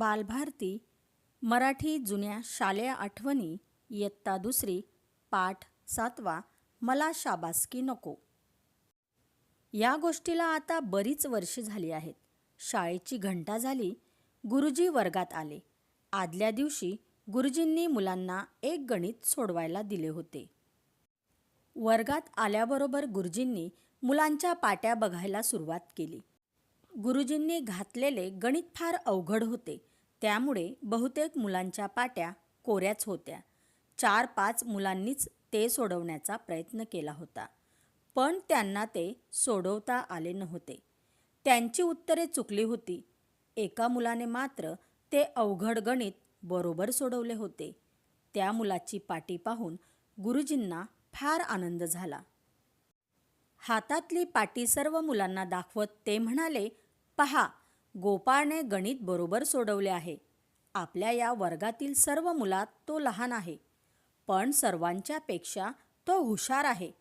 बालभारती मराठी जुन्या शालेय आठवणी इयत्ता दुसरी पाठ सातवा मला शाबासकी नको. या गोष्टीला आता बरीच वर्षे झाली आहेत. शाळेची घंटा झाली गुरुजी वर्गात आले. आदल्या दिवशी गुरुजींनी मुलांना एक गणित सोडवायला दिले होते. वर्गात आल्याबरोबर गुरुजींनी मुलांच्या पाट्या बघायला सुरुवात केली. गुरुजींनी घातलेले गणित फार अवघड होते. त्यामुळे बहुतेक मुलांच्या पाट्या कोऱ्याच होत्या. चार पाच मुलांनीच ते सोडवण्याचा प्रयत्न केला होता. पण त्यांना ते सोडवता आले नव्हते. त्यांची उत्तरे चुकली होती. एका मुलाने मात्र ते अवघड गणित बरोबर सोडवले होते. त्या मुलाची पाटी पाहून गुरुजींना फार आनंद झाला. हातातली पाटी सर्व मुलांना दाखवत ते म्हणाले पहा गोपाळने गणित बरोबर सोडवले आहे. आपल्या या वर्गातील सर्व मुलात तो लहान आहे. पण सर्वांच्यापेक्षा तो हुशार आहे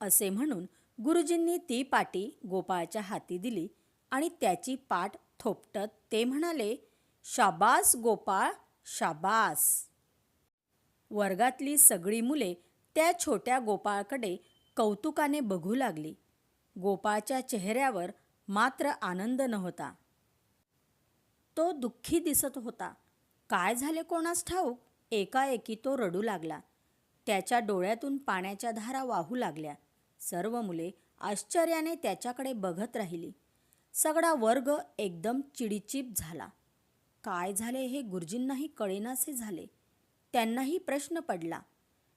असे म्हणून गुरुजींनी ती पाटी गोपाळच्या हाती दिली आणि त्याची पाठ थोपटत ते म्हणाले शाबास गोपाळ शाबास. वर्गातली सगळी मुले त्या छोट्या गोपाळकडे कौतुकाने बघू लागली. गोपाळच्या चेहऱ्यावर मात्र आनंद नव्हता. तो दुःखी दिसत होता. काय झाले कोणास ठाऊक? एकाएकी तो रडू लागला. त्याच्या डोळ्यातून पाण्याच्या धारा वाहू लागल्या. सर्व मुले आश्चर्याने त्याच्याकडे बघत राहिली. सगळा वर्ग एकदम चिडीचीप झाला. काय झाले हे गुरुजींनाही कळेनासे झाले. त्यांनाही प्रश्न पडला.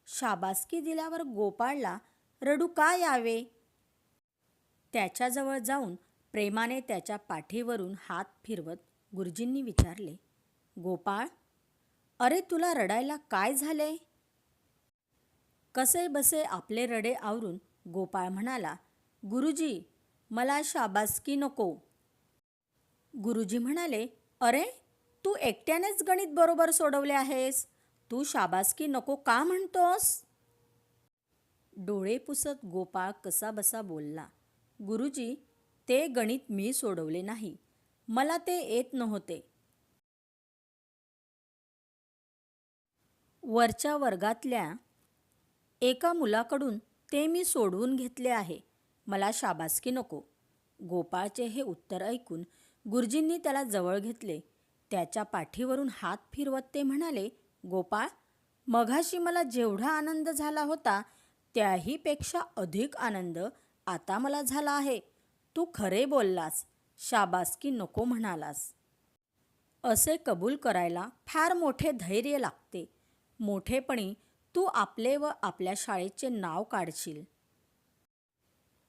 शाबासकी दिल्यावर गोपाळला रडू का यावे? त्याच्याजवळ जाऊन प्रेमाने त्याच्या पाठीवरून हात फिरवत गुरुजींनी विचारले गोपाळ अरे तुला रडायला काय झाले कसे बसे आपले रडे आवरून गोपाळ म्हणाला गुरुजी मला शाबासकी नको. गुरुजी म्हणाले अरे तू एकट्यानेच गणित बरोबर सोडवले आहेस तू शाबासकी नको का म्हणतोस? डोळे पुसत गोपाळ कसा बसा बोलला गुरुजी ते गणित मी सोडवले नाही मला ते येत नव्हते. वरच्या वर्गातल्या एका मुलाकडून ते मी सोडवून घेतले आहे. मला शाबासकी नको. गोपाळचे हे उत्तर ऐकून गुरुजींनी त्याला जवळ घेतले. त्याच्या पाठीवरून हात फिरवत ते म्हणाले गोपाळ मघाशी मला जेवढा आनंद झाला होता त्याहीपेक्षा अधिक आनंद आता मला झाला आहे. तू खरे बोललास. शाबासकी नको म्हणालास. असे कबूल करायला फार मोठे धैर्य लागते. मोठेपणी तू आपले व आपल्या शाळेचे नाव काढशील.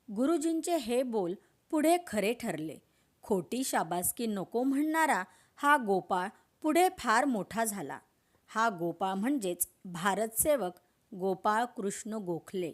गुरुजींचे हे बोल पुढे खरे ठरले. खोटी शाबासकी नको म्हणणारा हा गोपाळ पुढे फार मोठा झाला. हा गोपाळ म्हणजेच भारतसेवक गोपाळ कृष्ण गोखले.